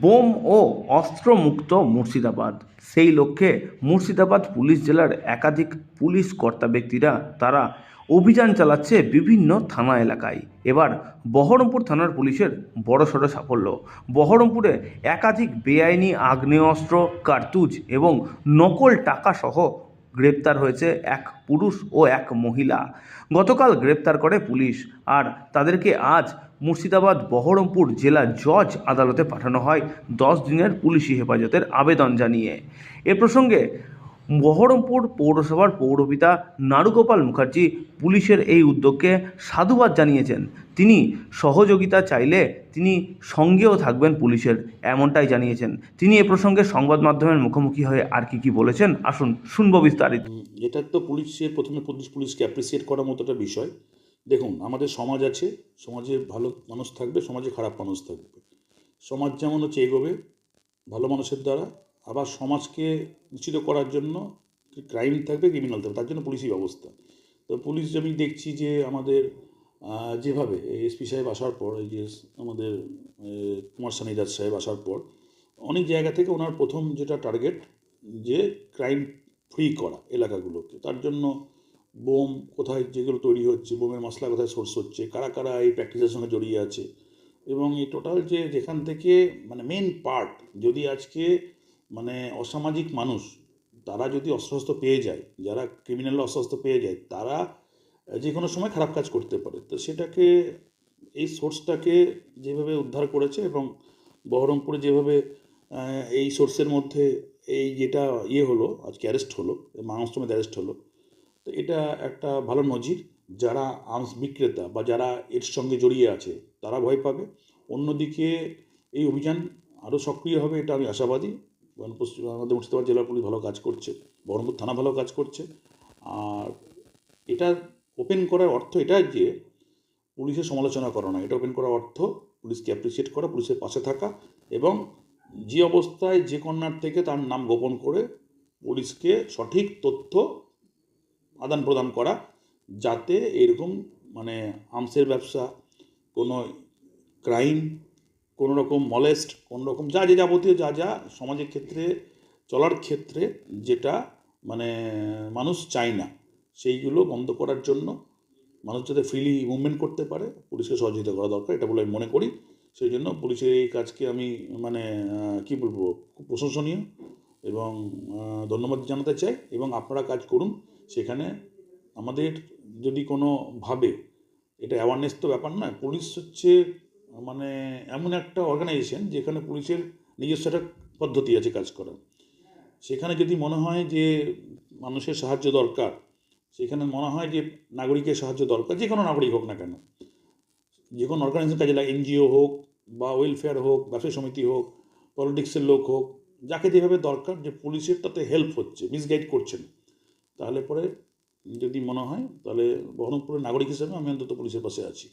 Bomb ও অস্ত্রমুক্ত মুর্শিদাবাদ। সেই লক্ষ্যে Murshidabad police জেলার একাধিক পুলিশ কর্তা ব্যক্তিরা তারা অভিযান চালাচ্ছে বিভিন্ন থানা এলাকায়। এবার বহরমপুর থানার পুলিশের বড়সড় সাফল্য। বহরমপুরে একাধিক বেআইনি আগ্নেয়াস্ত্র, কার্তুজ এবং নকল টাকা সহ গ্রেপ্তার হয়েছে এক পুরুষ ও এক মহিলা। গতকাল গ্রেপ্তার করে পুলিশ। আর তাদেরকে আজ মুর্শিদাবাদ, বহরমপুর জেলা জজ আদালতে পাঠানো হয় দশ দিনের পুলিশি হেফাজতের আবেদন জানিয়ে। এ প্রসঙ্গে বহরমপুর পৌরসভার পৌরপিতা নারুগোপাল মুখার্জি পুলিশের এই উদ্যোগকে সাধুবাদ জানিয়েছেন। তিনি সহযোগিতা চাইলে তিনি সঙ্গেও থাকবেন পুলিশের, এমনটাই জানিয়েছেন। তিনি এ প্রসঙ্গে সংবাদ মাধ্যমের মুখোমুখি হয়ে আর কি কি বলেছেন, আসুন শুনব বিস্তারিত। এটা তো পুলিশের প্রথমে পুলিশ, পুলিশকে অ্যাপ্রিসিয়েট করার মতো একটা বিষয়। দেখুন, আমাদের সমাজ আছে, সমাজে ভালো মানুষ থাকবে, সমাজে খারাপ মানুষ থাকবে। সমাজ যেমন হচ্ছে এগোবে, ভালো মানুষের দ্বারা, আবার সমাজকে নিশ্চিত করার জন্য ক্রাইম থাকবে ক্রিমিনাল থাকবে, তার জন্য পুলিশি ব্যবস্থা। তো পুলিশ আমি দেখছি যে আমাদের যেভাবে এসপি সাহেব আসার পর, এই যে আমাদের কুমার সানিদাস সাহেব আসার পর, অনেক জায়গা থেকে ওনার প্রথম যেটা টার্গেট যে ক্রাইম ফ্রি করা এলাকাগুলোকে। তার জন্য বোম কোথায় যেগুলো তৈরি হচ্ছে, বোমের মশলা কোথায় সোর্স হচ্ছে, কারা কারা এই প্র্যাকটিসের সঙ্গে জড়িয়ে আছে এবং এই টোটাল যে যেখান থেকে মানে মেন পার্ট যদি আজকে মানে অসামাজিক মানুষ তারা যদি অস্ত্রশস্ত্র পেয়ে যায়, যারা ক্রিমিনাল অস্ত্রশস্ত্র পেয়ে যায়, তারা যে কোনো সময় খারাপ কাজ করতে পারে। তো সেটাকে এই সোর্সটাকে যেভাবে উদ্ধার করেছে এবং বহরমপুরে যেভাবে এই সোর্সের মধ্যে এই যেটা ইয়ে হলো, আজকে অ্যারেস্ট হলো মাংসমেদ অ্যারেস্ট হলো তো এটা একটা ভালো নজির। যারা আর্মস বিক্রেতা বা যারা এর সঙ্গে জড়িয়ে আছে, তারা ভয় পাবে। অন্যদিকে এই অভিযান আরও সক্রিয় হবে, এটা আমি আশাবাদী। পশ্চিম আমাদের মুর্শিদাবাদ জেলা পুলিশ ভালো কাজ করছে, বহরমপুর থানা ভালো কাজ করছে। আর এটা ওপেন করার অর্থ এটা যে, পুলিশের সমালোচনা করা না। এটা ওপেন করার অর্থ পুলিশকে অ্যাপ্রিসিয়েট করা, পুলিশের পাশে থাকা এবং যে অবস্থায় যে কন্যার থেকে তার নাম গোপন করে পুলিশকে সঠিক তথ্য আদান প্রদান করা যাতে এরকম মানে আর্মসের ব্যবসা, কোনো ক্রাইম, কোনো রকম মলেস্ট, কোনো রকম যা যে যাবতীয় যা যা সমাজের ক্ষেত্রে, চলার ক্ষেত্রে যেটা মানে মানুষ চায় না, সেইগুলো বন্ধ করার জন্য মানুষ যাতে ফ্রিলি মুভমেন্ট করতে পারে, পুলিশকে সহযোগিতা করা দরকার, এটা বলে আমি মনে করি। সেই জন্য পুলিশের এই কাজকে আমি মানে কি বলব খুব প্রশংসনীয় এবং ধন্যবাদ জানাতে চাই এবং আপনারা কাজ করুন। সেখানে আমাদের যদি কোনো ভাবে, এটা অ্যাওয়ারনেস তো ব্যাপার নয় পুলিশ হচ্ছে মানে এমন একটা অর্গানাইজেশন যেখানে পুলিশের নিজস্ব একটা পদ্ধতি আছে কাজ করার। সেখানে যদি মনে হয় যে মানুষের সাহায্য দরকার, সেখানে মনে হয় যে নাগরিকের সাহায্য দরকার, যে কোনো নাগরিক হোক না কেন, যে কোনো অর্গানাইজেশন কাজে লাগে, এনজিও হোক বা ওয়েলফেয়ার হোক, ব্যবসায়ী সমিতি হোক পলিটিক্সের লোক হোক, যাকে যেভাবে দরকার যে পুলিশের তাতে হেল্প হচ্ছে মিসগাইড করছে না। তাহলে পরে যদি মনে হয় তাহলে বহরমপুরের নাগরিক হিসাবে আমি অন্তত পুলিশের পাশে আছি।